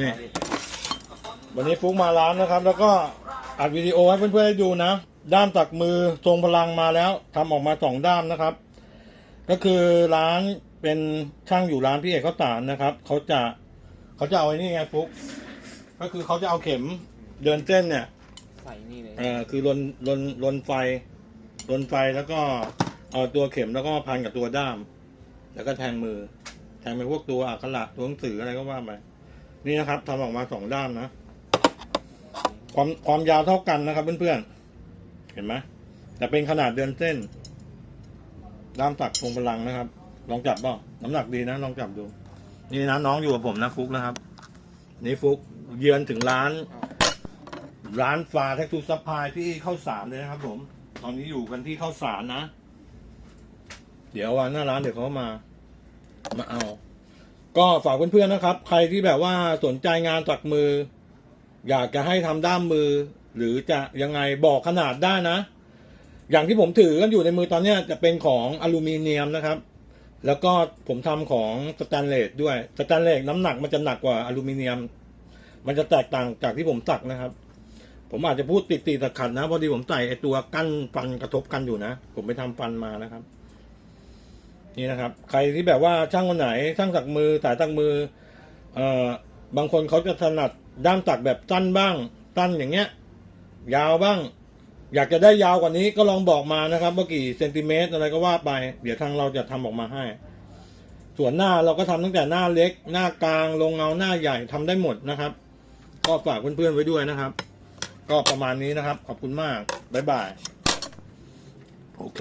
นี่วันนี้ฟุกมาร้านนะครับ แล้วก็อัดวิดีโอให้เพื่อนๆได้ดูนะ ด้ามตักมือทรงพลังมาแล้วทำออกมาสองด้ามนะครับ ก็คือร้านเป็นช่างอยู่ร้านพี่เอกข้าวสารนะครับเขาจะเขาจะเอาไอ้นี่ไงฟุกก็คือเขาจะเอาเข็มเดินเส้นเนี่ยใส่นี่เลยเออคือลนลนลนไฟลนไฟแล้วก็เอาตัวเข็มแล้วก็มาพันกับตัวด้าม แล้วก็แทงมือ แทงไปพวกตัวอักขระตัวหนังสืออะไรก็ว่าไป นี่นะครับทำออกมาสองด้ามนะ ความความยาวเท่ากันนะครับเพื่อนๆ เห็นไหมแต่เป็นขนาดเดินเส้น ด้ามตักทรงพลังนะครับ ลองจับบ้างน้ำหนักดีนะ ลองจับดู นี่นะน้องอยู่กับผมนะฟุกนะครับ นี่ฟุกเยือนถึงร้าน ร้านฟาแท็กทูซัพพลายที่เข้าสารเลยนะครับผม ตอนนี้อยู่กันที่เข้าสารนะ เดี๋ยววันหน้าร้านเดี๋ยวเขามา มาเอา ก็ฝากเพื่อนๆนะครับ ใครที่แบบว่าสนใจงานตักมือ อยากจะให้ทำด้ามมือ หรือจะยังไงบอกขนาดได้นะ อย่างที่ผมถือกันอยู่ในมือตอนเนี้ยจะเป็นของอลูมิเนียมนะครับ แล้วก็ผมทำของสแตนเลสด้วยสแตนเลสน้ำหนักมันจะหนักกว่าอลูมิเนียม มันจะแตกต่างจากที่ผมตักนะครับ ผมอาจจะพูดติดติดขัดๆนะพอดีผมใส่ไอตัวกั้นฟันกระทบกันอยู่นะ ผมไปทำฟันมานะครับ นี่นะครับ ใครที่แบบว่าช่างคนไหนช่างตักมือสายตักมือเอ่อบางคนเขาจะถนัดด้ามตักแบบสั้นบ้างสั้นอย่างเงี้ย ยาวบ้าง อยากจะได้ยาวกว่านี้ก็ลองบอกมานะครับว่ากี่เซนติเมตรอะไรก็ว่าไป เดี๋ยวทางเราจะทำออกมาให้ ส่วนหน้าเราก็ทำตั้งแต่หน้าเล็ก หน้ากลางลงเงาหน้าใหญ่ทำได้หมดนะครับ ก็ฝากเพื่อนๆไว้ด้วยนะครับ ก็ประมาณนี้นะครับ ขอบคุณมากบ๊ายบายโอเค